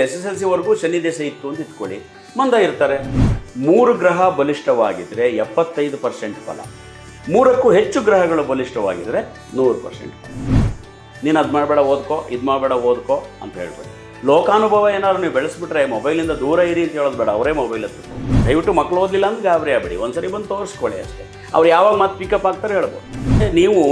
ಒಂದು S S L ಸಿವರೆಗೂ ಶನಿ ದೇಶ ಇತ್ತು ಅಂತ ಇಟ್ಕೊಳ್ಳಿ. ಮಂದ ಇರ್ತಾರೆ. ಮೂರು ಗ್ರಹ ಬಲಿಷ್ಠವಾಗಿದ್ದರೆ ಎಪ್ಪತ್ತೈದು ಪರ್ಸೆಂಟ್ ಫಲ. ಮೂರಕ್ಕೂ ಹೆಚ್ಚು ಗ್ರಹಗಳು ಬಲಿಷ್ಠವಾಗಿದ್ದರೆ ನೂರು ಪರ್ಸೆಂಟ್ ನೀನು ಅದು ಮಾಡಬೇಡ, ಓದ್ಕೋ, ಇದು ಮಾಡಬೇಡ, ಓದ್ಕೋ ಅಂತ ಹೇಳ್ಬೇಡಿ. ಲೋಕಾನುಭವ ಏನಾದ್ರು ನೀವು ಬೆಳೆಸ್ಬಿಟ್ರೆ ಮೊಬೈಲಿಂದ ದೂರ ಇರಿ ಅಂತ ಹೇಳೋದು ಬೇಡ, ಅವರೇ ಮೊಬೈಲ್ ಹತ್ತು ದಯವಿಟ್ಟು ಮಕ್ಕಳು ಓದಲಿಲ್ಲ ಅಂತ ಗಾಬರಿ ಆಗಬೇಡಿ. ಒಂದ್ಸರಿ ಬಂದು ತೋರಿಸ್ಕೊಳ್ಳಿ ಅಷ್ಟೇ. ಅವ್ರು ಯಾವಾಗ ಮತ್ತೆ ಪಿಕಪ್ ಆಗ್ತಾರೆ ಹೇಳ್ಬೋದು. ನೀವು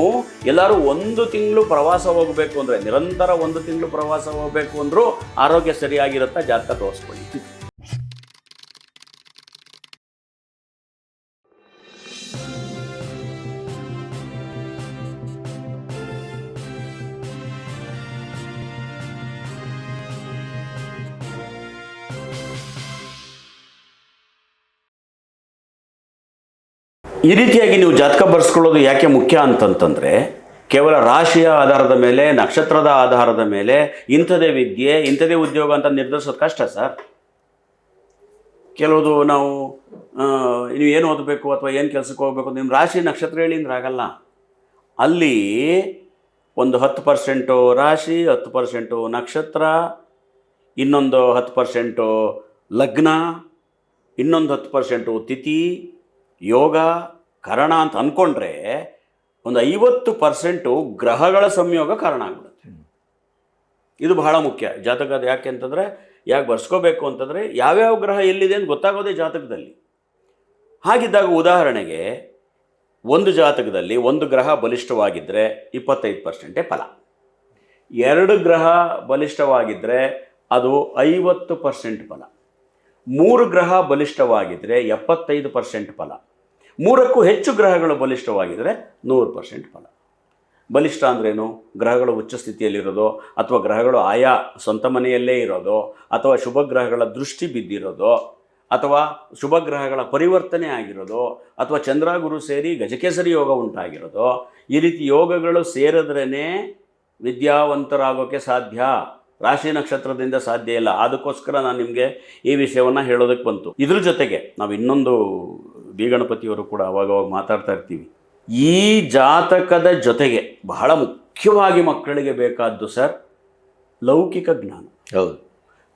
ಎಲ್ಲರೂ ಒಂದು ತಿಂಗಳು ಪ್ರವಾಸ ಹೋಗಬೇಕು ಅಂದರೆ, ನಿರಂತರ ಒಂದು ತಿಂಗಳು ಪ್ರವಾಸ ಹೋಗಬೇಕು ಅಂದರೂ ಆರೋಗ್ಯ ಸರಿಯಾಗಿರುತ್ತಾ ಜಾತಕ ತೋರಿಸ್ಕೊಳ್ಳಿ. ಈ ರೀತಿಯಾಗಿ ನೀವು ಜಾತಕ ಬರ್ಸ್ಕೊಳ್ಳೋದು ಯಾಕೆ ಮುಖ್ಯ ಅಂತಂತಂದರೆ, ಕೇವಲ ರಾಶಿಯ ಆಧಾರದ ಮೇಲೆ, ನಕ್ಷತ್ರದ ಆಧಾರದ ಮೇಲೆ ಇಂಥದೇ ವಿದ್ಯೆ, ಇಂಥದೇ ಉದ್ಯೋಗ ಅಂತ ನಿರ್ಧರಿಸೋದು ಕಷ್ಟ ಸರ್. ಕೆಲವುದು ನಾವು ನೀವು ಏನು ಓದಬೇಕು ಅಥವಾ ಏನು ಕೆಲಸಕ್ಕೆ ಹೋಗಬೇಕು, ನಿಮ್ಮ ರಾಶಿ ನಕ್ಷತ್ರ ಹೇಳಿ ಅಂದ್ರೆ ಆಗಲ್ಲ. ಅಲ್ಲಿ ಒಂದು ಹತ್ತು ಪರ್ಸೆಂಟು ರಾಶಿ, ಹತ್ತು ಪರ್ಸೆಂಟು ನಕ್ಷತ್ರ, ಇನ್ನೊಂದು ಹತ್ತು ಪರ್ಸೆಂಟು ಲಗ್ನ, ಇನ್ನೊಂದು ಹತ್ತು ಪರ್ಸೆಂಟು ತಿಥಿ ಯೋಗ ಕರಣ ಅಂತ ಅಂದ್ಕೊಂಡ್ರೆ ಒಂದು ಐವತ್ತು ಪರ್ಸೆಂಟು ಗ್ರಹಗಳ ಸಂಯೋಗ ಕಾರಣ ಆಗ್ಬಿಡುತ್ತೆ. ಇದು ಬಹಳ ಮುಖ್ಯ. ಜಾತಕದ ಯಾಕೆ ಅಂತಂದರೆ ಯಾಕೆ ಬರ್ಸ್ಕೋಬೇಕು ಅಂತಂದರೆ ಯಾವ್ಯಾವ ಗ್ರಹ ಎಲ್ಲಿದೆ ಅಂತ ಗೊತ್ತಾಗೋದೇ ಜಾತಕದಲ್ಲಿ. ಹಾಗಿದ್ದಾಗ ಉದಾಹರಣೆಗೆ ಒಂದು ಜಾತಕದಲ್ಲಿ ಒಂದು ಗ್ರಹ ಬಲಿಷ್ಠವಾಗಿದ್ದರೆ ಇಪ್ಪತ್ತೈದು ಪರ್ಸೆಂಟೇ ಫಲ. ಎರಡು ಗ್ರಹ ಬಲಿಷ್ಠವಾಗಿದ್ದರೆ ಅದು ಐವತ್ತು ಪರ್ಸೆಂಟ್ ಫಲ. ಮೂರು ಗ್ರಹ ಬಲಿಷ್ಠವಾಗಿದ್ದರೆ ಎಪ್ಪತ್ತೈದು ಪರ್ಸೆಂಟ್ ಫಲ. ಮೂರಕ್ಕೂ ಹೆಚ್ಚು ಗ್ರಹಗಳು ಬಲಿಷ್ಠವಾಗಿದ್ದರೆ ನೂರು ಪರ್ಸೆಂಟ್ ಫಲ. ಬಲಿಷ್ಠ ಅಂದ್ರೇನು? ಗ್ರಹಗಳು ಉಚ್ಚ ಸ್ಥಿತಿಯಲ್ಲಿರೋದು, ಅಥವಾ ಗ್ರಹಗಳು ಆಯಾ ಸ್ವಂತ ಮನೆಯಲ್ಲೇ ಇರೋದು, ಅಥವಾ ಶುಭ ಗ್ರಹಗಳ ದೃಷ್ಟಿ ಬಿದ್ದಿರೋದು, ಅಥವಾ ಶುಭ ಗ್ರಹಗಳ ಪರಿವರ್ತನೆ ಆಗಿರೋದು, ಅಥವಾ ಚಂದ್ರ ಗುರು ಸೇರಿ ಗಜಕೇಸರಿ ಯೋಗ ಉಂಟಾಗಿರೋದು, ಈ ರೀತಿ ಯೋಗಗಳು ಸೇರಿದ್ರೇ ವಿದ್ಯಾವಂತರಾಗೋಕ್ಕೆ ಸಾಧ್ಯ. ರಾಶಿ ನಕ್ಷತ್ರದಿಂದ ಸಾಧ್ಯ ಇಲ್ಲ. ಅದಕ್ಕೋಸ್ಕರ ನಾನು ನಿಮಗೆ ಈ ವಿಷಯವನ್ನು ಹೇಳೋದಕ್ಕೆ ಬಂತು. ಇದ್ರ ಜೊತೆಗೆ ನಾವು ಇನ್ನೊಂದು ಬಿ ಗಣಪತಿಯವರು ಕೂಡ ಅವಾಗವಾಗ ಮಾತಾಡ್ತಾ ಇರ್ತೀವಿ. ಈ ಜಾತಕದ ಜೊತೆಗೆ ಬಹಳ ಮುಖ್ಯವಾಗಿ ಮಕ್ಕಳಿಗೆ ಬೇಕಾದ್ದು ಸರ್ ಲೌಕಿಕ ಜ್ಞಾನ. ಹೌದು.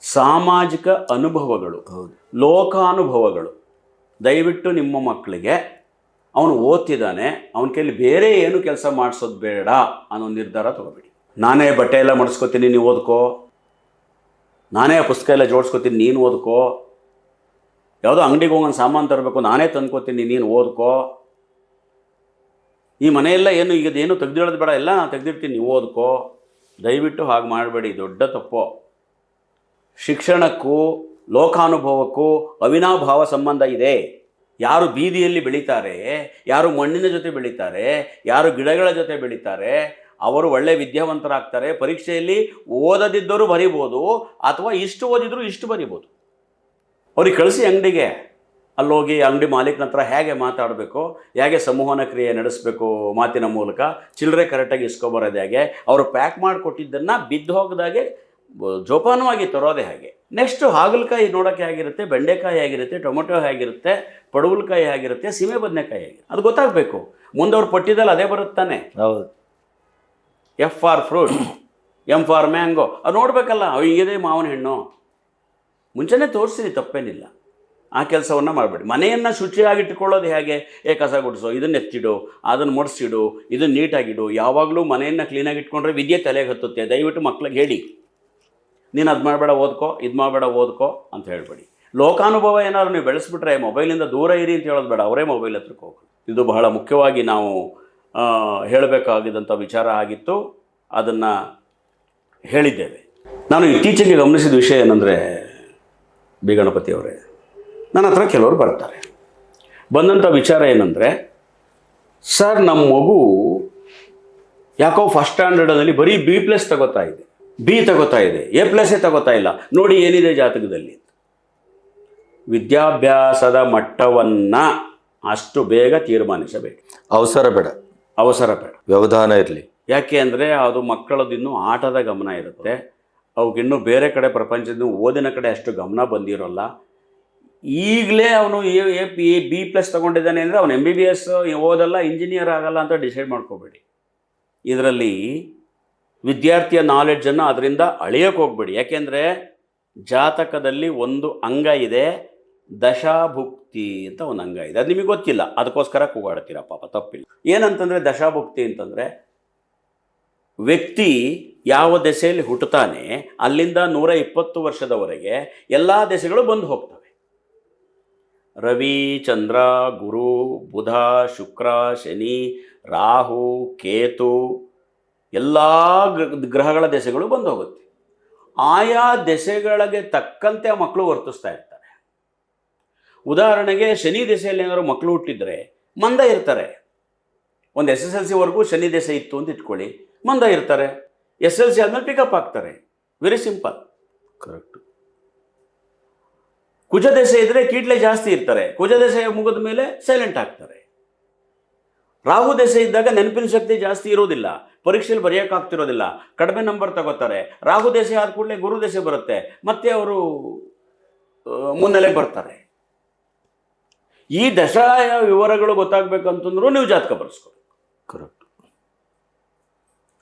ಸಾಮಾಜಿಕ ಅನುಭವಗಳು ಹೌದು. ಲೋಕಾನುಭವಗಳು. ದಯವಿಟ್ಟು ನಿಮ್ಮ ಮಕ್ಕಳಿಗೆ ಅವನು ಓದ್ತಿದ್ದಾನೆ ಅವನ ಕೈಲಿ ಬೇರೆ ಏನು ಕೆಲಸ ಮಾಡಿಸೋದು ಬೇಡ ಅನ್ನೋ ನಿರ್ಧಾರ ತಗೋಬೇಡಿ. ನಾನೇ ಬಟ್ಟೆ ಎಲ್ಲ ಮಡಿಸ್ಕೊತೀನಿ ನೀವು ಓದ್ಕೋ. ನಾನೇ ಪುಸ್ತಕ ಎಲ್ಲ ಜೋಡಿಸ್ಕೊತೀನಿ ನೀನು ಓದ್ಕೋ. ಯಾವುದೋ ಅಂಗಡಿಗೆ ಹೋಗೋಣ ಸಾಮಾನು ತರಬೇಕು, ನಾನೇ ತಂದ್ಕೋತೀನಿ, ನೀನು ಓದ್ಕೋ. ಈ ಮನೆಯೆಲ್ಲ ಏನು, ಈಗ ಏನು ತೆಗ್ದಿಡೋದು ಬೇಡ, ಎಲ್ಲ ನಾನು ತೆಗ್ದಿರ್ತೀನಿ ನೀವು ಓದ್ಕೋ. ದಯವಿಟ್ಟು ಹಾಗೆ ಮಾಡಬೇಡಿ ದೊಡ್ಡ ತಪ್ಪು. ಶಿಕ್ಷಣಕ್ಕೂ, ಲೋಕಾನುಭವಕ್ಕೂ ಅವಿನಾಭಾವ ಸಂಬಂಧ ಇದೆ. ಯಾರು ಬೀದಿಯಲ್ಲಿ ಬೆಳೀತಾರೆ, ಯಾರು ಮಣ್ಣಿನ ಜೊತೆ ಬೆಳೀತಾರೆ, ಯಾರು ಗಿಡಗಳ ಜೊತೆ ಬೆಳೀತಾರೆ, ಅವರು ಒಳ್ಳೆ ವಿದ್ಯಾವಂತರಾಗ್ತಾರೆ, ಪರೀಕ್ಷೆಯಲ್ಲಿ ಓದದಿದ್ದರೂ ಬರಿಬೋದು, ಅಥವಾ ಇಷ್ಟು ಓದಿದರೂ ಇಷ್ಟು ಬರಿಬೋದು. ಅವ್ರಿಗೆ ಕಳಿಸಿ ಅಂಗಡಿಗೆ. ಅಲ್ಲೋಗಿ ಅಂಗಡಿ ಮಾಲೀಕನ ಹತ್ರ ಹೇಗೆ ಮಾತಾಡಬೇಕು ಹೇಗೆ ಸಂವಹನ ಕ್ರಿಯೆ ನಡೆಸಬೇಕು ಮಾತಿನ ಮೂಲಕ ಚಿಲ್ಲರೆ ಕರೆಕ್ಟಾಗಿ ಇಸ್ಕೊಬರೋದು ಹೇಗೆ ಅವರು ಪ್ಯಾಕ್ ಮಾಡಿಕೊಟ್ಟಿದ್ದನ್ನು ಬಿದ್ದು ಹೋಗದಾಗೆ ಜೋಪಾನವಾಗಿ ತರೋದೇ ಹಾಗೆ. ನೆಕ್ಸ್ಟು ಹಾಗಲಕಾಯಿ ನೋಡೋಕ್ಕೆ ಹೇಗಿರುತ್ತೆ ಬೆಂಡೆಕಾಯಿ ಆಗಿರುತ್ತೆ ಟೊಮೊಟೊ ಹೇಗಿರುತ್ತೆ ಪಡವಲಕಾಯಿ ಆಗಿರುತ್ತೆ ಸೀಮೆ ಬದನೆಕಾಯಿ ಆಗಿರುತ್ತೆ ಅದು ಗೊತ್ತಾಗಬೇಕು. ಮುಂದೆ ಅವ್ರು ಪಟ್ಟಿದಲ್ಲಿ ಅದೇ ಬರುತ್ತಾನೆ ಹೌದು. F R fruit M for mango ಅದು ನೋಡಬೇಕಲ್ಲ ಅವು ಹಿಂಗಿದೆ ಮಾವಿನ ಹಣ್ಣು. ಮುಂಚೆನೇ ತೋರಿಸಿರಿ, ತಪ್ಪೇನಿಲ್ಲ. ಆ ಕೆಲಸವನ್ನು ಮಾಡಬೇಡಿ. ಮನೆಯನ್ನು ಶುಚಿಯಾಗಿಟ್ಟುಕೊಳ್ಳೋದು ಹೇಗೆ? ಏ, ಕಸ ಗುಡಿಸೋ, ಇದನ್ನು ಎತ್ತಿಡು, ಅದನ್ನು ಮೊಡಿಸಿಡು, ಇದನ್ನು ನೀಟಾಗಿಡು, ಯಾವಾಗಲೂ ಮನೆಯನ್ನು ಕ್ಲೀನಾಗಿ ಇಟ್ಕೊಂಡ್ರೆ ವಿದ್ಯೆ ತಲೆಗೆ ಹತ್ತುತ್ತೆ. ದಯವಿಟ್ಟು ಮಕ್ಳಿಗೆ ಹೇಳಿ. ನೀನು ಅದು ಮಾಡಬೇಡ, ಓದ್ಕೋ, ಇದು ಮಾಡಬೇಡ, ಓದ್ಕೋ ಅಂತ ಹೇಳಬೇಡಿ. ಲೋಕಾನುಭವ ಏನಾದ್ರು ನೀವು ಬೆಳೆಸ್ಬಿಟ್ರೆ, ಮೊಬೈಲಿಂದ ದೂರ ಇರಿ ಅಂತ ಹೇಳೋದು ಬೇಡ. ಅವರೇ ಮೊಬೈಲ್ ಹತ್ರಕ್ಕೆ ಹೋಗಿ ಇದು ಬಹಳ ಮುಖ್ಯವಾಗಿ ನಾವು ಹೇಳಬೇಕಾಗಿದ್ದಂಥ ವಿಚಾರ ಆಗಿತ್ತು. ಅದನ್ನು ಹೇಳಿದ್ದೇವೆ. ನಾನು ಇತ್ತೀಚೆಗೆ ಗಮನಿಸಿದ ವಿಷಯ ಏನಂದರೆ ಬಿ. ಗಣಪತಿಯವರೇ ನನ್ನ ಹತ್ರ ಕೆಲವರು ಬರ್ತಾರೆ. ಬಂದಂಥ ವಿಚಾರ ಏನಂದರೆ ಸರ್ ನಮ್ಮ ಮಗು ಯಾಕೋ ಫಸ್ಟ್ ಸ್ಟ್ಯಾಂಡರ್ಡಲ್ಲಿ ಬರೀ ಬಿ ಪ್ಲಸ್ ತಗೋತಾ ಇದೆ. ಬಿ ತಗೋತಾ ಇದೆ. ಎ ಪ್ಲಸ್ಸೇ ತಗೋತಾ ಇಲ್ಲ. ನೋಡಿ ಏನಿದೆ ಜಾತಕದಲ್ಲಿ. ವಿದ್ಯಾಭ್ಯಾಸದ ಮಟ್ಟವನ್ನು ಅಷ್ಟು ಬೇಗ ತೀರ್ಮಾನಿಸಬೇಕು. ಅವಸರ ಬೇಡ. ಅವಸರ ಬೇಡ. ವ್ಯವಧಾನ ಇರಲಿ. ಯಾಕೆ ಅಂದರೆ ಅದು ಮಕ್ಕಳದಿನ್ನೂ ಆಟದ ಗಮನ ಇರುತ್ತೆ. ಅವಕ್ಕಿನ್ನೂ ಬೇರೆ ಕಡೆ ಪ್ರಪಂಚದ ಓದಿನ ಕಡೆ ಅಷ್ಟು ಗಮನ ಬಂದಿರೋಲ್ಲ. ಈಗಲೇ ಅವನು ಎ ಪಿ ಬಿ ಪ್ಲಸ್ ತೊಗೊಂಡಿದ್ದಾನೆ ಅಂದರೆ ಅವನು ಎಂ ಬಿ ಬಿ ಎಸ್ ಓದಲ್ಲ ಇಂಜಿನಿಯರ್ ಆಗಲ್ಲ ಅಂತ ಡಿಸೈಡ್ ಮಾಡ್ಕೋಬೇಡಿ. ಇದರಲ್ಲಿ ವಿದ್ಯಾರ್ಥಿಯ ನಾಲೆಡ್ಜನ್ನು ಅದರಿಂದ ಅಳೆಯೋಕೆ ಹೋಗ್ಬೇಡಿ. ಯಾಕೆಂದರೆ ಜಾತಕದಲ್ಲಿ ಒಂದು ಅಂಗ ಇದೆ, ದಶಾಭುಕ್ತಿ ಅಂತ ಒಂದು ಅಂಗ ಇದೆ. ಅದು ನಿಮಗೆ ಗೊತ್ತಿಲ್ಲ. ಅದಕ್ಕೋಸ್ಕರ ಕೂಗಾಡ್ತೀರ ಪಾಪ, ತಪ್ಪಿಲ್ಲ. ಏನಂತಂದರೆ ದಶಾಭುಕ್ತಿ ಅಂತಂದರೆ ವ್ಯಕ್ತಿ ಯಾವ ದೆಸೆಯಲ್ಲಿ ಹುಟ್ಟುತ್ತಾನೆ, ಅಲ್ಲಿಂದ ನೂರ ಇಪ್ಪತ್ತು ವರ್ಷದವರೆಗೆ ಎಲ್ಲ ದೆಸೆಗಳು ಬಂದು ಹೋಗ್ತವೆ. ರವಿ, ಚಂದ್ರ, ಗುರು, ಬುಧ, ಶುಕ್ರ, ಶನಿ, ರಾಹು, ಕೇತು ಎಲ್ಲ ಗ್ರಹಗಳ ದೆಸೆಗಳು ಬಂದು ಹೋಗುತ್ತೆ. ಆಯಾ ದೆಸೆಗಳಿಗೆ ತಕ್ಕಂತೆ ಆ ಮಕ್ಕಳು ವರ್ತಿಸ್ತಾ ಇರ್ತಾರೆ. ಉದಾಹರಣೆಗೆ ಶನಿ ದೆಸೆಯಲ್ಲಿ ಏನಾದರೂ ಮಕ್ಕಳು ಹುಟ್ಟಿದ್ರೆ ಮಂದ ಇರ್ತಾರೆ. ಒಂದು ಎಸ್ ಎಸ್ ಎಲ್ ಸಿವರೆಗೂ ಶನಿ ದೆಸೆ ಇತ್ತು ಅಂತ ಇಟ್ಕೊಳ್ಳಿ, ಮಂದ ಇರ್ತಾರೆ. ಎಸ್ ಎಲ್ ಸಿ ಆದಮೇಲೆ ಪಿಕಪ್ ಆಗ್ತಾರೆ. ವೆರಿ ಸಿಂಪಲ್ ಕರೆಕ್ಟ್ ಕುಜ ದೆಸೆ ಇದ್ರೆ ಕೀಟ್ಲೆ ಜಾಸ್ತಿ ಇರ್ತಾರೆ. ಕುಜ ದೆಸೆ ಮುಗಿದ ಮೇಲೆ ಸೈಲೆಂಟ್ ಆಗ್ತಾರೆ. ರಾಹು ದೆಸೆ ಇದ್ದಾಗ ನೆನಪಿನ ಶಕ್ತಿ ಜಾಸ್ತಿ ಇರೋದಿಲ್ಲ. ಪರೀಕ್ಷೆಯಲ್ಲಿ ಬರೆಯೋಕ್ಕಾಗ್ತಿರೋದಿಲ್ಲ ಕಡಿಮೆ ನಂಬರ್ ತಗೋತಾರೆ. ರಾಹು ದೆಸೆ ಆದ ಕೂಡಲೇ ಗುರು ದೆಸೆ ಬರುತ್ತೆ. ಮತ್ತೆ ಅವರು ಮುನ್ನೆಲೆ ಬರ್ತಾರೆ. ಈ ದಶಾಯ ವಿವರಗಳು ಗೊತ್ತಾಗಬೇಕಂತಂದ್ರೂ ನೀವು ಜಾತಕ ಬರೆಸ್ಕೊಬೇಕು. ಕರೆಕ್ಟ್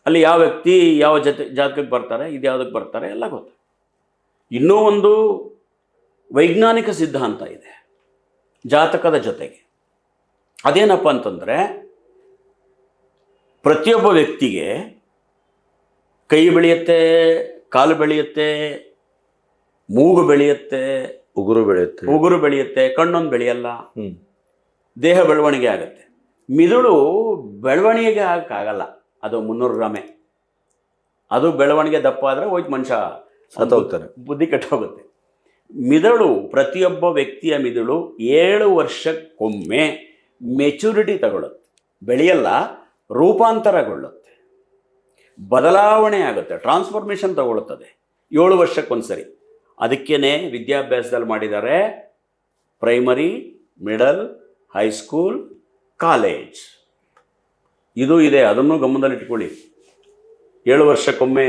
ಅಲ್ಲಿ ಯಾವ ವ್ಯಕ್ತಿ ಯಾವ ಜೊತೆ ಜಾತಕಕ್ಕೆ ಬರ್ತಾರೆ ಇದು ಯಾವುದಕ್ಕೆ ಬರ್ತಾರೆ ಎಲ್ಲ ಗೊತ್ತು. ಇನ್ನೂ ಒಂದು ವೈಜ್ಞಾನಿಕ ಸಿದ್ಧಾಂತ ಇದೆ ಜಾತಕದ ಜೊತೆಗೆ. ಅದೇನಪ್ಪ ಅಂತಂದರೆ ಪ್ರತಿಯೊಬ್ಬ ವ್ಯಕ್ತಿಗೆ ಕೈ ಬೆಳೆಯುತ್ತೆ ಕಾಲು ಬೆಳೆಯುತ್ತೆ ಮೂಗು ಬೆಳೆಯುತ್ತೆ ಉಗುರು ಬೆಳೆಯುತ್ತೆ. ಉಗುರು ಬೆಳೆಯುತ್ತೆ ಕಣ್ಣೊಂದು ಬೆಳೆಯಲ್ಲ ದೇಹ ಬೆಳವಣಿಗೆ ಆಗುತ್ತೆ. ಮಿದುಳು ಬೆಳವಣಿಗೆ ಆಗಕ್ಕಾಗಲ್ಲ ಅದು ಮುನ್ನೂರು ಗ್ರಾಮೆ. ಅದು ಬೆಳವಣಿಗೆ ದಪ್ಪ ಆದರೆ ಹೋಯ್ತು ಮನುಷ್ಯ. ಸತ್ತೋಗ್ತಾನೆ ಬುದ್ಧಿ ಕೆಟ್ಟೋಗುತ್ತೆ. ಮಿದುಳು ಪ್ರತಿಯೊಬ್ಬ ವ್ಯಕ್ತಿಯ ಮಿದುಳು ಏಳು ವರ್ಷಕ್ಕೊಮ್ಮೆ ಮೆಚುರಿಟಿ ತಗೊಳ್ಳುತ್ತೆ ಬೆಳೆಯಲ್ಲ ರೂಪಾಂತರಗೊಳ್ಳುತ್ತೆ. ಬದಲಾವಣೆ ಆಗುತ್ತೆ ಟ್ರಾನ್ಸ್ಫಾರ್ಮೇಷನ್ ತಗೊಳ್ಳುತ್ತದೆ. ಏಳು ವರ್ಷಕ್ಕೊಂದ್ಸರಿ. ಅದಕ್ಕೇ ವಿದ್ಯಾಭ್ಯಾಸದಲ್ಲಿ ಮಾಡಿದ್ದಾರೆ ಪ್ರೈಮರಿ ಮಿಡಲ್ ಹೈಸ್ಕೂಲ್ ಕಾಲೇಜ್ ಇದು ಇದೆ, ಅದನ್ನು ಗಮನದಲ್ಲಿಟ್ಕೊಳ್ಳಿ ಏಳು ವರ್ಷಕ್ಕೊಮ್ಮೆ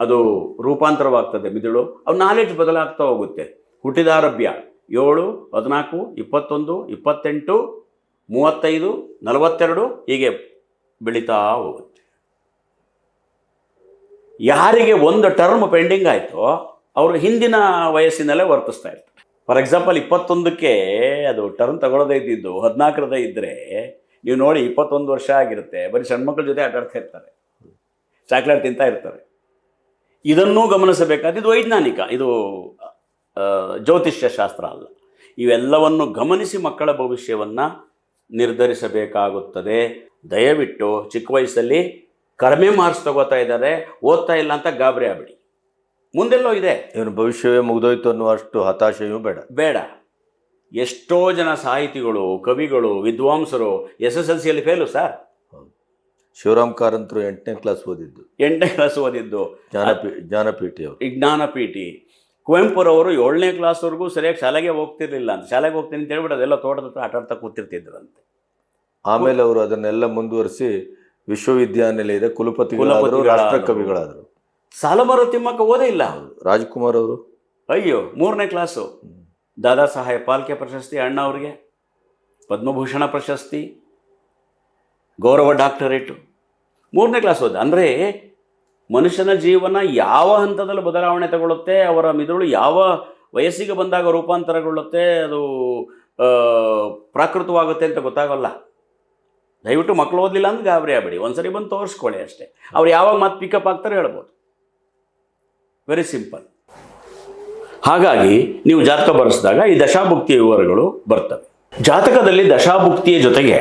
ಅದು ರೂಪಾಂತರವಾಗ್ತದೆ ಮಿದುಳು. ಅವು ನಾಲೆಡ್ಜ್ ಬದಲಾಗ್ತಾ ಹೋಗುತ್ತೆ. ಹುಟ್ಟಿದಾರಭ್ಯ ಏಳು, ಹದಿನಾಲ್ಕು, ಇಪ್ಪತ್ತೊಂದು, ಇಪ್ಪತ್ತೆಂಟು, ಮೂವತ್ತೈದು, ನಲವತ್ತೆರಡು ಹೀಗೆ ಬೆಳೀತಾ ಹೋಗುತ್ತೆ. ಯಾರಿಗೆ ಒಂದು ಟರ್ಮ್ ಪೆಂಡಿಂಗ್ ಆಯಿತೋ, ಅವರು ಹಿಂದಿನ ವಯಸ್ಸಿನಲ್ಲೇ ವರ್ತಿಸ್ತಾ ಇರ್ತಾರೆ. ಫಾರ್ ಎಕ್ಸಾಂಪಲ್ ಇಪ್ಪತ್ತೊಂದಕ್ಕೆ ಅದು ಟರ್ಮ್ ತಗೊಳ್ಳೋದೇ ಇದ್ದಿದ್ದು, ಹದಿನಾಲ್ಕರದೇ ಇದ್ದರೆ ನೀವು ನೋಡಿ ಇಪ್ಪತ್ತೊಂದು ವರ್ಷ ಆಗಿರುತ್ತೆ ಬರೀ ಸಣ್ಣ ಮಕ್ಕಳ ಜೊತೆ ಆಟ ಆಡ್ತಾ ಇರ್ತಾರೆ. ಚಾಕ್ಲೇಟ್ ತಿಂತಾ ಇರ್ತಾರೆ. ಇದನ್ನೂ ಗಮನಿಸಬೇಕಾದ ಇದು ವೈಜ್ಞಾನಿಕ ಇದು ಜ್ಯೋತಿಷ್ಯ ಶಾಸ್ತ್ರ ಅಲ್ಲ. ಇವೆಲ್ಲವನ್ನು ಗಮನಿಸಿ ಮಕ್ಕಳ ಭವಿಷ್ಯವನ್ನು ನಿರ್ಧರಿಸಬೇಕಾಗುತ್ತದೆ. ದಯವಿಟ್ಟು ಚಿಕ್ಕ ವಯಸ್ಸಲ್ಲಿ ಕಡಿಮೆ ಮಾರ್ಕ್ಸ್ ತಗೋತಾ ಇದ್ದಾರೆ ಓದ್ತಾ ಇಲ್ಲ ಅಂತ ಗಾಬರಿ ಆಗ್ಬಿಡಿ. ಮುಂದೆಲ್ಲೋ ಇದೆ. ಇವನು ಭವಿಷ್ಯವೇ ಮುಗಿದೋಯ್ತು ಅನ್ನುವಷ್ಟು ಹತಾಶೆಯೂ ಬೇಡ. ಬೇಡ. ಎಷ್ಟೋ ಜನ ಸಾಹಿತಿಗಳು ಕವಿಗಳು ವಿದ್ವಾಂಸರು ಎಸ್ ಎಸ್ ಎಲ್ ಸಿಯಲ್ಲಿ ಫೇಲು ಸರ್ ಶಿವರಾಮ್ ಕಾರಂತರು ಎಂಟನೇ ಕ್ಲಾಸ್ ಓದಿದ್ದು. ಎಂಟನೇ ಕ್ಲಾಸ್ ಓದಿದ್ದು. ಜ್ಞಾನಪೀ ಜ್ಞಾನಪೀಠಿ ಅವರು. ಈ ಜ್ಞಾನಪೀಠಿ. ಕುವೆಂಪುರವರು ಏಳನೇ ಕ್ಲಾಸ್ವರೆಗೂ ಸರಿಯಾಗಿ ಶಾಲೆಗೆ ಹೋಗ್ತಿರ್ಲಿಲ್ಲ ಅಂತ. ಶಾಲೆಗೆ ಹೋಗ್ತೀನಿ ಅಂತ ಹೇಳ್ಬಿಟ್ಟು ಅದೆಲ್ಲ ತೋಟದ ಹತ್ರ ಆಟ ಆಡ್ತಾ ಕೂತಿರ್ತಿದ್ರಂತೆ. ಆಮೇಲೆ ಅವರು ಅದನ್ನೆಲ್ಲ ಮುಂದುವರಿಸಿ ವಿಶ್ವವಿದ್ಯಾನಿಲಯದ ಕುಲಪತಿ. ರಾಷ್ಟ್ರ ಕವಿಗಳಾದರು ಸಾಲಮರು ತಿಮ್ಮಕ್ಕ ಓದೇ ಇಲ್ಲ. ರಾಜ್ಕುಮಾರ್ ಅವರು? ಅಯ್ಯೋ ಮೂರನೇ ಕ್ಲಾಸು ದಾದಾ ಸಾಹೇಬ್ ಪಾಲ್ಕೆ ಪ್ರಶಸ್ತಿ, ಅಣ್ಣ ಅವ್ರಿಗೆ, ಪದ್ಮಭೂಷಣ ಪ್ರಶಸ್ತಿ, ಗೌರವ ಡಾಕ್ಟರೇಟು. ಮೂರನೇ ಕ್ಲಾಸ್ ಓದ. ಅಂದರೆ ಮನುಷ್ಯನ ಜೀವನ ಯಾವ ಹಂತದಲ್ಲಿ ಬದಲಾವಣೆ ತಗೊಳ್ಳುತ್ತೆ, ಅವರ ಮಿದುಳು ಯಾವ ವಯಸ್ಸಿಗೆ ಬಂದಾಗ ರೂಪಾಂತರಗೊಳ್ಳುತ್ತೆ, ಅದು ಪ್ರಾಕೃತವಾಗುತ್ತೆ ಅಂತ ಗೊತ್ತಾಗಲ್ಲ. ದಯವಿಟ್ಟು ಮಕ್ಕಳು ಓದಲಿಲ್ಲ ಅಂದ್ರೆ ಗಾಬರಿ ಆಗ್ಬೇಡಿ. ಒಂದ್ಸರಿ ಬಂದು ತೋರಿಸ್ಕೊಳ್ಳಿ ಅಷ್ಟೇ. ಅವ್ರು ಯಾವಾಗ ಮತ್ತೆ ಪಿಕಪ್ ಆಗ್ತಾರೆ ಹೇಳ್ಬೋದು. ವೆರಿ ಸಿಂಪಲ್ ಹಾಗಾಗಿ ನೀವು ಜಾತಕ ಬರೆಸಿದಾಗ ಈ ದಶಾಭುಕ್ತಿಯ ವಿವರಗಳು ಬರ್ತವೆ. ಜಾತಕದಲ್ಲಿ ದಶಾಭುಕ್ತಿಯ ಜೊತೆಗೆ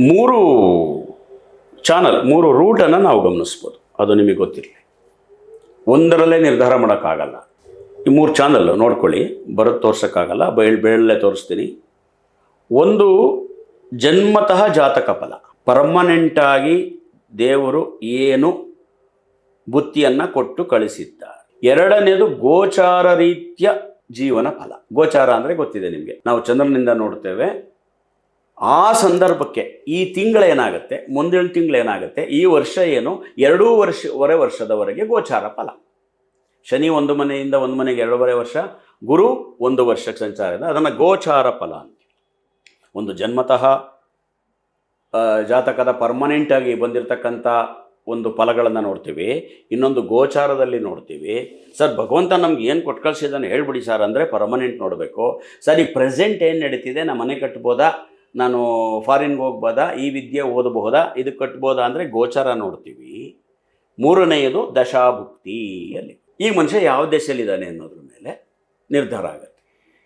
ಮೂರು ಚಾನಲ್ ಮೂರು ರೂಟನ್ನು ನಾವು ಗಮನಿಸ್ಬೋದು. ಅದು ನಿಮಗೆ ಗೊತ್ತಿರಲಿ. ಒಂದರಲ್ಲೇ ನಿರ್ಧಾರ ಮಾಡೋಕ್ಕಾಗಲ್ಲ. ಈ ಮೂರು ಚಾನಲ್ ನೋಡ್ಕೊಳ್ಳಿ. ಬರೋದು ತೋರ್ಸೋಕ್ಕಾಗಲ್ಲ. ಬೇಳ್ ಬೇಳಲ್ಲೇ ತೋರಿಸ್ತೀನಿ. ಒಂದು ಜನ್ಮತಃ ಜಾತಕ ಫಲ. ಪರ್ಮನೆಂಟಾಗಿ ದೇವರು ಏನು ಬುತ್ತಿಯನ್ನು ಕೊಟ್ಟು ಕಳಿಸಿದ್ದಾರೆ ಎರಡನೇದು ಗೋಚಾರ ರೀತಿಯ ಜೀವನ ಫಲ. ಗೋಚಾರ ಅಂದರೆ ಗೊತ್ತಿದೆ ನಿಮಗೆ. ನಾವು ಚಂದ್ರನಿಂದ ನೋಡ್ತೇವೆ, ಆ ಸಂದರ್ಭಕ್ಕೆ ಈ ತಿಂಗಳೇನಾಗುತ್ತೆ ಮುಂದಿನ ತಿಂಗಳೇನಾಗುತ್ತೆ ಈ ವರ್ಷ ಏನು, ಎರಡೂ ವರ್ಷವರೆ ವರ್ಷದವರೆಗೆ ಗೋಚಾರ ಫಲ. ಶನಿ ಒಂದು ಮನೆಯಿಂದ ಒಂದು ಮನೆಗೆ ಎರಡೂವರೆ ವರ್ಷ, ಗುರು ಒಂದು ವರ್ಷಕ್ಕೆ ಸಂಚಾರ ಇದೆ. ಅದನ್ನು ಗೋಚಾರ ಫಲ ಅಂತ. ಒಂದು ಜನ್ಮತಃ ಜಾತಕದ ಪರ್ಮನೆಂಟಾಗಿ ಬಂದಿರತಕ್ಕಂಥ ಒಂದು ಫಲಗಳನ್ನು ನೋಡ್ತೀವಿ, ಇನ್ನೊಂದು ಗೋಚಾರದಲ್ಲಿ ನೋಡ್ತೀವಿ. ಸರ್, ಭಗವಂತ ನಮ್ಗೆ ಏನು ಕೊಟ್ಟು ಕಳಿಸಿದ್ದಾನೆ ಹೇಳ್ಬಿಡಿ ಸರ್, ಅಂದರೆ ಪರ್ಮನೆಂಟ್ ನೋಡಬೇಕು. ಸರ್, ಈ ಪ್ರೆಸೆಂಟ್ ಏನು ನಡೀತಿದೆ? ನಾನು ಮನೆ ಕಟ್ಬೋದಾ? ನಾನು ಫಾರಿನ್ಗೆ ಹೋಗ್ಬೋದಾ? ಈ ವಿದ್ಯೆ ಓದಬಹುದಾ? ಇದು ಕಟ್ಬೋದಾ ಅಂದರೆ ಗೋಚಾರ ನೋಡ್ತೀವಿ. ಮೂರನೆಯದು ದಶಾಭುಕ್ತಿಯಲ್ಲಿ ಈ ಮನುಷ್ಯ ಯಾವ ದೇಶದಲ್ಲಿದ್ದಾನೆ ಅನ್ನೋದ್ರ ಮೇಲೆ ನಿರ್ಧಾರ ಆಗುತ್ತೆ.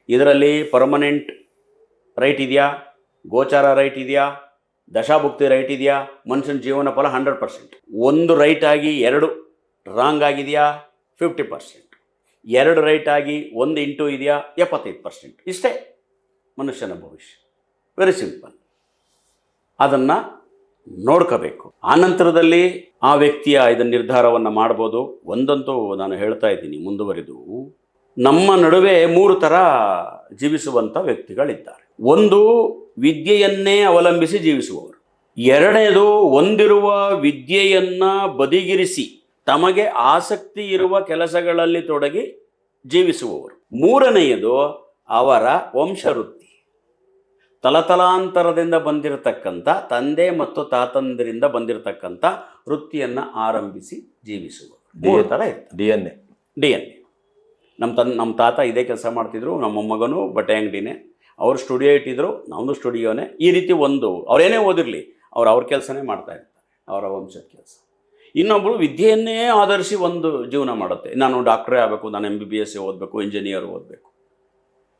ಇದರಲ್ಲಿ ಪರ್ಮನೆಂಟ್ ರೈಟ್ ಇದೆಯಾ? ಗೋಚಾರ ರೈಟ್ ಇದೆಯಾ? ದಶಾಭುಕ್ತಿ ರೈಟ್ ಇದೆಯಾ? ಮನುಷ್ಯನ ಜೀವನ ಫಲ ಹಂಡ್ರೆಡ್ ಪರ್ಸೆಂಟ್ ಒಂದು ರೈಟ್ ಆಗಿ ಎರಡು ರಾಂಗ್ ಆಗಿದೆಯಾ? ಫಿಫ್ಟಿ ಪರ್ಸೆಂಟ್ ಎರಡು ರೈಟ್ ಆಗಿ ಒಂದು ಇಂಟು ಇದೆಯಾ? ಎಪ್ಪತ್ತೈದು ಪರ್ಸೆಂಟ್ ಇಷ್ಟೇ ಮನುಷ್ಯನ ಭವಿಷ್ಯ. ವೆರಿ ಸಿಂಪಲ್ ಅದನ್ನು ನೋಡ್ಕೋಬೇಕು. ಆನಂತರದಲ್ಲಿ ಆ ವ್ಯಕ್ತಿಯ ಇದನ್ನು ನಿರ್ಧಾರವನ್ನು ಮಾಡ್ಬೋದು. ಒಂದಂತೂ ನಾನು ಹೇಳ್ತಾ ಇದ್ದೀನಿ, ಮುಂದುವರಿದು. ನಮ್ಮ ನಡುವೆ ಮೂರು ಥರ ಜೀವಿಸುವಂಥ ವ್ಯಕ್ತಿಗಳಿದ್ದಾರೆ. ಒಂದು ವಿದ್ಯೆಯನ್ನೇ ಅವಲಂಬಿಸಿ ಜೀವಿಸುವವರು. ಎರಡನೇದು ಹೊಂದಿರುವ ವಿದ್ಯೆಯನ್ನು ಬದಿಗಿರಿಸಿ ತಮಗೆ ಆಸಕ್ತಿ ಇರುವ ಕೆಲಸಗಳಲ್ಲಿ ತೊಡಗಿ ಜೀವಿಸುವವರು. ಮೂರನೆಯದು ಅವರ ವಂಶವೃತ್ತಿ. ತಲತಲಾಂತರದಿಂದ ಬಂದಿರತಕ್ಕಂಥ ತಂದೆ ಮತ್ತು ತಾತಂದರಿಂದ ಬಂದಿರತಕ್ಕಂಥ ವೃತ್ತಿಯನ್ನು ಆರಂಭಿಸಿ ಜೀವಿಸುವವರು. ಮೂರು ಥರ D N A. D N A. ನಮ್ಮ ತನ್ ನಮ್ಮ ತಾತ ಇದೇ ಕೆಲಸ ಮಾಡ್ತಿದ್ರು ನಮ್ಮ ಮಗನೂ ಬಟ್ಟೆ ಅಂಗಡಿನೇ ಅವ್ರು ಸ್ಟುಡಿಯೋ ಇಟ್ಟಿದ್ರು ನಮ್ಮದು ಸ್ಟುಡಿಯೋನೇ. ಈ ರೀತಿ ಒಂದು ಅವರೇನೇ ಓದಿರಲಿ, ಅವ್ರು ಅವ್ರ ಕೆಲಸನೇ ಮಾಡ್ತಾ ಇರ್ತಾರೆ, ಅವರ ವಂಶದ ಕೆಲಸ. ಇನ್ನೊಬ್ಬಳು ವಿದ್ಯೆಯನ್ನೇ ಆಧರಿಸಿ ಒಂದು ಜೀವನ ಮಾಡುತ್ತೆ. ನಾನು ಡಾಕ್ಟ್ರೇ ಆಗಬೇಕು, ನಾನು ಎಂ ಬಿ ಬಿ ಎಸ್ ಓದಬೇಕು ಇಂಜಿನಿಯರ್ ಓದಬೇಕು.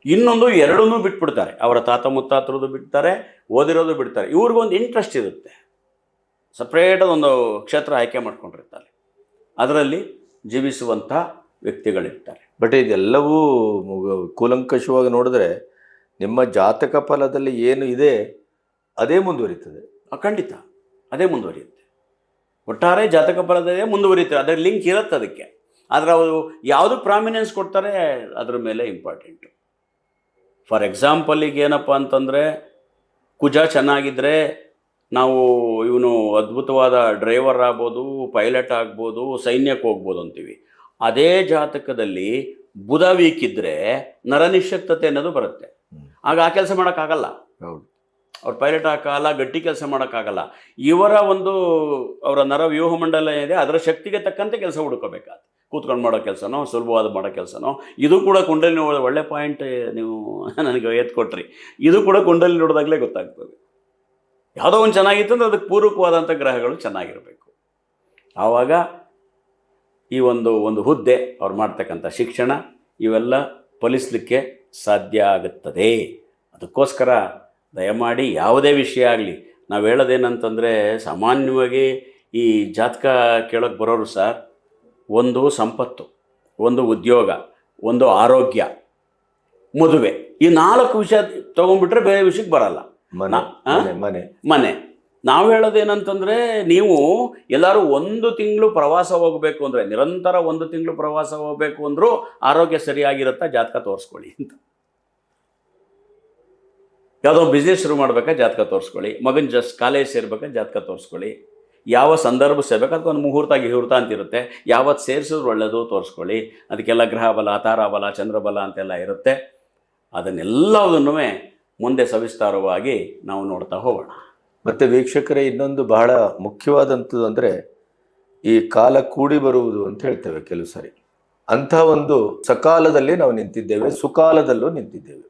ಇನ್ನೊಂದು ಎರಡನ್ನೂ ಬಿಟ್ಬಿಡ್ತಾರೆ. ಅವರ ತಾತ ಮುತ್ತಾತರದ್ದು ಬಿಡ್ತಾರೆ, ಓದಿರೋದು ಬಿಡ್ತಾರೆ. ಇವ್ರಿಗೊಂದು ಇಂಟ್ರೆಸ್ಟ್ ಇರುತ್ತೆ. ಸಪ್ರೇಟಾದ ಒಂದು ಕ್ಷೇತ್ರ ಆಯ್ಕೆ ಮಾಡ್ಕೊಂಡಿರ್ತಾರೆ. ಅದರಲ್ಲಿ ಜೀವಿಸುವಂಥ ವ್ಯಕ್ತಿಗಳಿರ್ತಾರೆ. ಬಟ್ ಇದೆಲ್ಲವೂ ಕೂಲಂಕಷವಾಗಿ ನೋಡಿದ್ರೆ ನಿಮ್ಮ ಜಾತಕ ಫಲದಲ್ಲಿ ಏನು ಇದೆ, ಅದೇ ಮುಂದುವರಿತದೆ ಖಂಡಿತ, ಅದೇ ಮುಂದುವರಿಯುತ್ತೆ. ಒಟ್ಟಾರೆ ಜಾತಕ ಫಲದಲ್ಲೇ ಮುಂದುವರಿಯುತ್ತೆ ಅದರ ಲಿಂಕ್ ಇರುತ್ತೆ ಅದಕ್ಕೆ. ಆದರೆ ಅವರು ಯಾವುದು ಪ್ರಾಮಿನೆನ್ಸ್ ಕೊಡ್ತಾರೆ, ಅದ್ರ ಮೇಲೆ ಇಂಪಾರ್ಟೆಂಟು ಫಾರ್ ಎಕ್ಸಾಂಪಲ್ ಈಗ ಏನಪ್ಪ ಅಂತಂದರೆ, ಕುಜ ಚೆನ್ನಾಗಿದ್ದರೆ ನಾವು ಇವನು ಅದ್ಭುತವಾದ ಡ್ರೈವರ್ ಆಗ್ಬೋದು ಪೈಲಟ್ ಆಗ್ಬೋದು, ಸೈನ್ಯಕ್ಕೆ ಹೋಗ್ಬೋದು ಅಂತೀವಿ. ಅದೇ ಜಾತಕದಲ್ಲಿ ಬುಧ ವೀಕ್ ಇದ್ದರೆ ನರನಿಶಕ್ತತೆ ಅನ್ನೋದು ಬರುತ್ತೆ. ಆಗ ಆ ಕೆಲಸ ಮಾಡೋಕ್ಕಾಗಲ್ಲ. ಹೌದು. ಅವ್ರು ಪೈಲಟ್ ಹಾಕಲ್ಲ ಗಟ್ಟಿ ಕೆಲಸ ಮಾಡೋಕ್ಕಾಗಲ್ಲ. ಇವರ ಒಂದು ಅವರ ನರ ವ್ಯೂಹ ಮಂಡಲ ಏನಿದೆ ಅದರ ಶಕ್ತಿಗೆ ತಕ್ಕಂತೆ ಕೆಲಸ ಹುಡುಕೋಬೇಕಾದ ಕೂತ್ಕೊಂಡು ಮಾಡೋ ಕೆಲಸನೋ ಸುಲಭವಾದ ಮಾಡೋ ಕೆಲಸನೋ ಇದು ಕೂಡ ಕುಂಡಲಿ ನೋಡೋ ಒಳ್ಳೆ ಪಾಯಿಂಟ್ ನೀವು ನನಗೆ ಎತ್ಕೊಟ್ರಿ ಇದು ಕೂಡ ಕುಂಡಲಿ ನೋಡಿದಾಗಲೇ ಗೊತ್ತಾಗ್ತದೆ. ಯಾವುದೋ ಒಂದು ಚೆನ್ನಾಗಿತ್ತು ಅಂದರೆ ಅದಕ್ಕೆ ಪೂರಕವಾದಂಥ ಗ್ರಹಗಳು ಚೆನ್ನಾಗಿರಬೇಕು. ಆವಾಗ ಈ ಒಂದು ಒಂದು ಹುದ್ದೆ ಅವ್ರು ಮಾಡ್ತಕ್ಕಂಥ ಶಿಕ್ಷಣ ಇವೆಲ್ಲ ಫಲಿಸಲಿಕ್ಕೆ ಸಾಧ್ಯ ಆಗುತ್ತದೆ. ಅದಕ್ಕೋಸ್ಕರ ದಯಮಾಡಿ ಯಾವುದೇ ವಿಷಯ ಆಗಲಿ ನಾವು ಹೇಳೋದೇನಂತಂದರೆ ಸಾಮಾನ್ಯವಾಗಿ ಈ ಜಾತಕ ಕೇಳೋಕ್ಕೆ ಬರೋರು ಸರ್ ಒಂದು ಸಂಪತ್ತು ಒಂದು ಉದ್ಯೋಗ ಒಂದು ಆರೋಗ್ಯ ಮದುವೆ ಈ ನಾಲ್ಕು ವಿಷಯ ತೊಗೊಂಡ್ಬಿಟ್ರೆ ಬೇರೆ ವಿಷಯಕ್ಕೆ ಬರಲ್ಲ. ಮನೆ. ಮನೆ. ನಾವು ಹೇಳೋದೇನಂತಂದರೆ ನೀವು ಎಲ್ಲರೂ ಒಂದು ತಿಂಗಳು ಪ್ರವಾಸ ಹೋಗಬೇಕು ಅಂದರೆ, ನಿರಂತರ ಒಂದು ತಿಂಗಳು ಪ್ರವಾಸ ಹೋಗಬೇಕು ಅಂದರೂ ಆರೋಗ್ಯ ಸರಿಯಾಗಿರುತ್ತಾ ಜಾತಕ ತೋರಿಸ್ಕೊಳ್ಳಿ ಅಂತ. ಯಾವುದೋ ಬಿಸ್ನೆಸ್ ಶುರು ಮಾಡ್ಬೇಕಾ ಜಾತಕ ತೋರಿಸ್ಕೊಳ್ಳಿ, ಮಗನ ಜಸ್ಟ್ ಕಾಲೇಜ್ ಸೇರ್ಬೇಕಾ ಜಾತಕ ತೋರಿಸ್ಕೊಳ್ಳಿ. ಯಾವ ಸಂದರ್ಭ ಸೇರ್ಬೇಕು, ಅದಕ್ಕೆ ಒಂದು ಮುಹೂರ್ತ ಅಂತ ಇರುತ್ತೆ ಯಾವತ್ತು ಸೇರಿಸಿದ್ರು ಒಳ್ಳೆಯದು ತೋರಿಸ್ಕೊಳ್ಳಿ. ಅದಕ್ಕೆಲ್ಲ ಗ್ರಹ ಬಲ ತಾರಾಬಲ ಚಂದ್ರಬಲ ಅಂತೆಲ್ಲ ಇರುತ್ತೆ. ಅದನ್ನೆಲ್ಲದನ್ನೂ ಮುಂದೆ ಸವಿಸ್ತಾರವಾಗಿ ನಾವು ನೋಡ್ತಾ ಹೋಗೋಣ. ಮತ್ತೆ ವೀಕ್ಷಕರೇ ಇನ್ನೊಂದು ಬಹಳ ಮುಖ್ಯವಾದಂಥದ್ದು ಅಂದರೆ ಈ ಕಾಲ ಕೂಡಿ ಬರುವುದು ಅಂತ ಹೇಳ್ತೇವೆ ಕೆಲವು ಸಾರಿ. ಅಂಥ ಒಂದು ಸಕಾಲದಲ್ಲಿ ನಾವು ನಿಂತಿದ್ದೇವೆ ಸುಕಾಲದಲ್ಲೂ ನಿಂತಿದ್ದೇವೆ.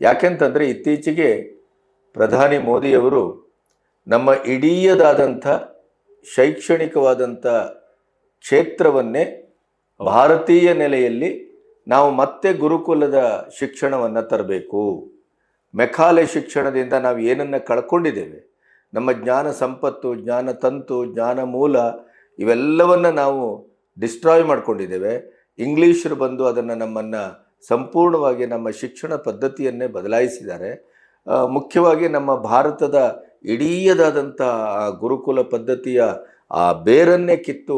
ಯಾಕೆಂತಂದರೆ ಇತ್ತೀಚೆಗೆ ಪ್ರಧಾನಿ ಮೋದಿಯವರು ನಮ್ಮ ಇಡೀಯದಾದಂಥ ಶೈಕ್ಷಣಿಕವಾದಂಥ ಕ್ಷೇತ್ರವನ್ನೇ ಭಾರತೀಯ ನೆಲೆಯಲ್ಲಿ ನಾವು ಮತ್ತೆ ಗುರುಕುಲದ ಶಿಕ್ಷಣವನ್ನು ತರಬೇಕು. ಮೆಕಾಲೆ ಶಿಕ್ಷಣದಿಂದ ನಾವು ಏನನ್ನು ಕಳ್ಕೊಂಡಿದ್ದೇವೆ ನಮ್ಮ ಜ್ಞಾನ ಸಂಪತ್ತು, ಜ್ಞಾನ ತಂತು, ಜ್ಞಾನ ಮೂಲ ಇವೆಲ್ಲವನ್ನು ನಾವು ಡಿಸ್ಟ್ರಾಯ್ ಮಾಡಿಕೊಂಡಿದ್ದೇವೆ. ಇಂಗ್ಲೀಷರು ಬಂದು ಅದನ್ನು ನಮ್ಮನ್ನು ಸಂಪೂರ್ಣವಾಗಿ ನಮ್ಮ ಶಿಕ್ಷಣ ಪದ್ಧತಿಯನ್ನೇ ಬದಲಾಯಿಸಿದ್ದಾರೆ. ಮುಖ್ಯವಾಗಿ ನಮ್ಮ ಭಾರತದ ಇಡೀಯದಾದಂಥ ಆ ಗುರುಕುಲ ಪದ್ಧತಿಯ ಆ ಬೇರನ್ನೇ ಕಿತ್ತು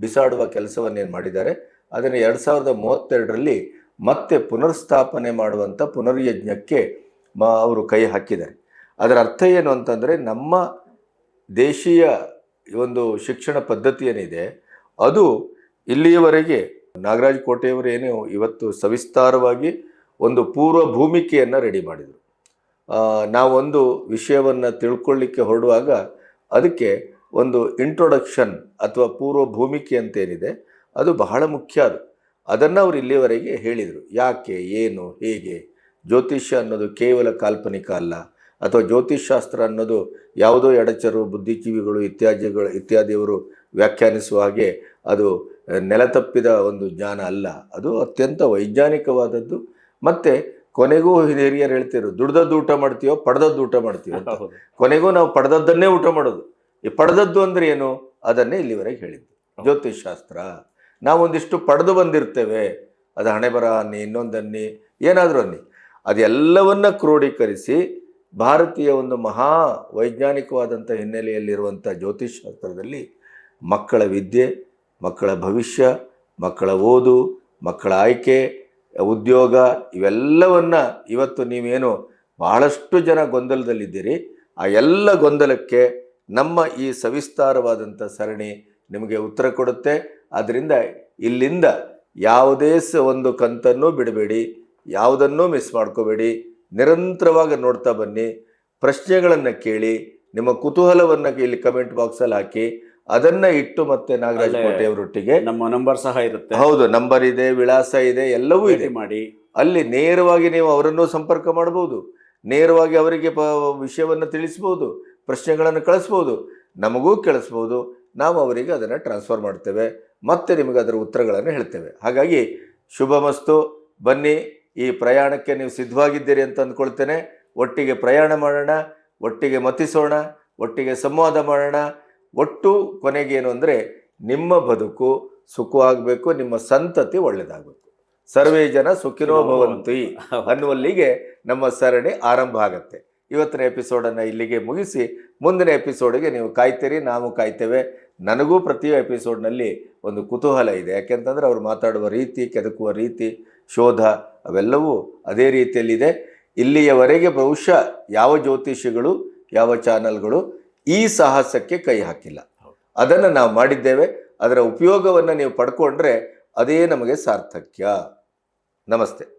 ಬಿಸಾಡುವ ಕೆಲಸವನ್ನೇನು ಮಾಡಿದ್ದಾರೆ. ಅದನ್ನು ಎರಡು ಸಾವಿರದ ಮೂವತ್ತೆರಡರಲ್ಲಿ ಮತ್ತೆ ಪುನರ್ಸ್ಥಾಪನೆ ಮಾಡುವಂಥ ಪುನರ್ಯಜ್ಞಕ್ಕೆ ಅವರು ಕೈ ಹಾಕಿದ್ದಾರೆ. ಅದರ ಅರ್ಥ ಏನು ಅಂತಂದರೆ ನಮ್ಮ ದೇಶೀಯ ಒಂದು ಶಿಕ್ಷಣ ಪದ್ಧತಿ ಏನಿದೆ, ಅದು ಇಲ್ಲಿಯವರೆಗೆ ನಾಗರಾಜ್ ಕೋಟೆಯವರು ಏನು ಇವತ್ತು ಸವಿಸ್ತಾರವಾಗಿ ಒಂದು ಪೂರ್ವ ಭೂಮಿಕೆಯನ್ನು ರೆಡಿ ಮಾಡಿದರು. ನಾವೊಂದು ವಿಷಯವನ್ನು ತಿಳ್ಕೊಳ್ಳಿಕ್ಕೆ ಹೊರಡುವಾಗ ಅದಕ್ಕೆ ಒಂದು ಇಂಟ್ರೊಡಕ್ಷನ್ ಅಥವಾ ಪೂರ್ವ ಭೂಮಿಕೆ ಅಂತ ಏನಿದೆ ಅದು ಬಹಳ ಮುಖ್ಯ ಅದು. ಅದನ್ನು ಅವರು ಇಲ್ಲಿಯವರೆಗೆ ಹೇಳಿದರು. ಯಾಕೆ, ಏನು, ಹೇಗೆ, ಜ್ಯೋತಿಷ್ಯ ಅನ್ನೋದು ಕೇವಲ ಕಾಲ್ಪನಿಕ ಅಲ್ಲ. ಅಥವಾ ಜ್ಯೋತಿಷ್ಶಾಸ್ತ್ರ ಅನ್ನೋದು ಯಾವುದೋ ಎಡಚರು ಬುದ್ಧಿಜೀವಿಗಳು ಇತ್ಯಾದಿಗಳು ಇತ್ಯಾದಿಯವರು ವ್ಯಾಖ್ಯಾನಿಸುವ ಹಾಗೆ ಅದು ನೆಲತಪ್ಪಿದ ಒಂದು ಜ್ಞಾನ ಅಲ್ಲ. ಅದು ಅತ್ಯಂತ ವೈಜ್ಞಾನಿಕವಾದದ್ದು. ಮತ್ತು ಕೊನೆಗೂ ಹಿರಿಯರು ಹೇಳ್ತಿರು ದುಡ್ದದ್ದು ಊಟ ಮಾಡ್ತೀವೋ ಪಡೆದದ್ದು ಊಟ ಮಾಡ್ತೀವೋ ಕೊನೆಗೂ ನಾವು ಪಡೆದದ್ದನ್ನೇ ಊಟ ಮಾಡೋದು. ಈ ಪಡೆದದ್ದು ಅಂದರೆ ಏನು? ಅದನ್ನೇ ಇಲ್ಲಿವರೆಗೆ ಹೇಳಿದ್ದು. ಜ್ಯೋತಿಷ್ಶಾಸ್ತ್ರ. ನಾವೊಂದಿಷ್ಟು ಪಡೆದು ಬಂದಿರ್ತೇವೆ. ಅದು ಹಣೆ ಬರ ಅನ್ನಿ ಇನ್ನೊಂದನ್ನಿ ಏನಾದರೂ ಅನ್ನಿ. ಅದೆಲ್ಲವನ್ನ ಕ್ರೋಢೀಕರಿಸಿ ಭಾರತೀಯ ಒಂದು ಮಹಾ ವೈಜ್ಞಾನಿಕವಾದಂಥ ಹಿನ್ನೆಲೆಯಲ್ಲಿರುವಂಥ ಜ್ಯೋತಿಷ್ ಶಾಸ್ತ್ರದಲ್ಲಿ ಮಕ್ಕಳ ವಿದ್ಯೆ, ಮಕ್ಕಳ ಭವಿಷ್ಯ, ಮಕ್ಕಳ ಓದು, ಮಕ್ಕಳ ಆಯ್ಕೆ, ಉದ್ಯೋಗ ಇವೆಲ್ಲವನ್ನು ಇವತ್ತು ನೀವೇನು ಬಹಳಷ್ಟು ಜನ ಗೊಂದಲದಲ್ಲಿದ್ದೀರಿ. ಆ ಎಲ್ಲ ಗೊಂದಲಕ್ಕೆ ನಮ್ಮ ಈ ಸವಿಸ್ತಾರವಾದಂಥ ಸರಣಿ ನಿಮಗೆ ಉತ್ತರ ಕೊಡುತ್ತೆ. ಆದ್ದರಿಂದ ಇಲ್ಲಿಂದ ಯಾವುದೇ ಸ ಒಂದು ಕಂತನ್ನೂ ಬಿಡಬೇಡಿ, ಯಾವುದನ್ನೂ ಮಿಸ್ ಮಾಡ್ಕೋಬೇಡಿ. ನಿರಂತರವಾಗಿ ನೋಡ್ತಾ ಬನ್ನಿ. ಪ್ರಶ್ನೆಗಳನ್ನು ಕೇಳಿ ನಿಮ್ಮ ಕುತೂಹಲವನ್ನು ಇಲ್ಲಿ ಕಮೆಂಟ್ ಬಾಕ್ಸಲ್ಲಿ ಹಾಕಿ ಅದನ್ನ ಇಟ್ಟು ಮತ್ತೆ ನಾಗರಾಜ್ ಕೋಟೆಯವರೊಟ್ಟಿಗೆ ನಮ್ಮ ನಂಬರ್ ಸಹ ಇರುತ್ತೆ. ಹೌದು ನಂಬರ್ ಇದೆ ವಿಳಾಸ ಇದೆ ಎಲ್ಲವೂ ಇದೆ. ಮಾಡಿ. ಅಲ್ಲಿ ನೇರವಾಗಿ ನೀವು ಅವರನ್ನು ಸಂಪರ್ಕ ಮಾಡಬಹುದು. ನೇರವಾಗಿ ಅವರಿಗೆ ಪ ವಿಷಯವನ್ನು ತಿಳಿಸ್ಬೋದು ಪ್ರಶ್ನೆಗಳನ್ನು ಕಳಿಸ್ಬೋದು ನಮಗೂ ಕಳಿಸ್ಬೋದು ನಾವು ಅವರಿಗೆ ಅದನ್ನು ಟ್ರಾನ್ಸ್ಫರ್ ಮಾಡ್ತೇವೆ. ಮತ್ತೆ ನಿಮಗೆ ಅದರ ಉತ್ತರಗಳನ್ನು ಹೇಳ್ತೇವೆ. ಹಾಗಾಗಿ ಶುಭಮಸ್ತು. ಬನ್ನಿ. ಈ ಪ್ರಯಾಣಕ್ಕೆ ನೀವು ಸಿದ್ಧವಾಗಿದ್ದೀರಿ ಅಂತ ಅಂದ್ಕೊಳ್ತೇನೆ. ಒಟ್ಟಿಗೆ ಪ್ರಯಾಣ ಮಾಡೋಣ ಒಟ್ಟಿಗೆ ಮತಿಸೋಣ ಒಟ್ಟಿಗೆ ಸಂವಾದ ಮಾಡೋಣ. ಒಟ್ಟು ಕೊನೆಗೇನು ಅಂದರೆ ನಿಮ್ಮ ಬದುಕು ಸುಖವಾಗಬೇಕು ನಿಮ್ಮ ಸಂತತಿ ಒಳ್ಳೆಯದಾಗಬೇಕು ಸರ್ವೇ ಜನ ಸುಖಿನೋ ಭವಂತಿ ಅನ್ನುವಲ್ಲಿಗೆ ನಮ್ಮ ಸರಣಿ ಆರಂಭ ಆಗುತ್ತೆ. ಇವತ್ತಿನ ಎಪಿಸೋಡನ್ನು ಇಲ್ಲಿಗೆ ಮುಗಿಸಿ ಮುಂದಿನ ಎಪಿಸೋಡಿಗೆ ನೀವು ಕಾಯ್ತೀರಿ ನಾವು ಕಾಯ್ತೇವೆ. ನನಗೂ ಪ್ರತಿ ಎಪಿಸೋಡ್ನಲ್ಲಿ ಒಂದು ಕುತೂಹಲ ಇದೆ. ಯಾಕೆಂತಂದರೆ ಅವ್ರು ಮಾತಾಡುವ ರೀತಿ ಕೆದಕುವ ರೀತಿ ಶೋಧ ಅವೆಲ್ಲವೂ ಅದೇ ರೀತಿಯಲ್ಲಿದೆ. ಇಲ್ಲಿಯವರೆಗೆ ಬಹುಶಃ ಯಾವ ಜ್ಯೋತಿಷಿಗಳು, ಯಾವ ಚಾನಲ್ಗಳು ಈ ಸಾಹಸಕ್ಕೆ ಕೈ ಹಾಕಿಲ್ಲ. ಅದನ್ನು ನಾವು ಮಾಡಿದ್ದೇವೆ. ಅದರ ಉಪಯೋಗವನ್ನು ನೀವು ಪಡ್ಕೊಂಡ್ರೆ ಅದೇ ನಮಗೆ ಸಾರ್ಥಕ್ಯ. ನಮಸ್ತೆ.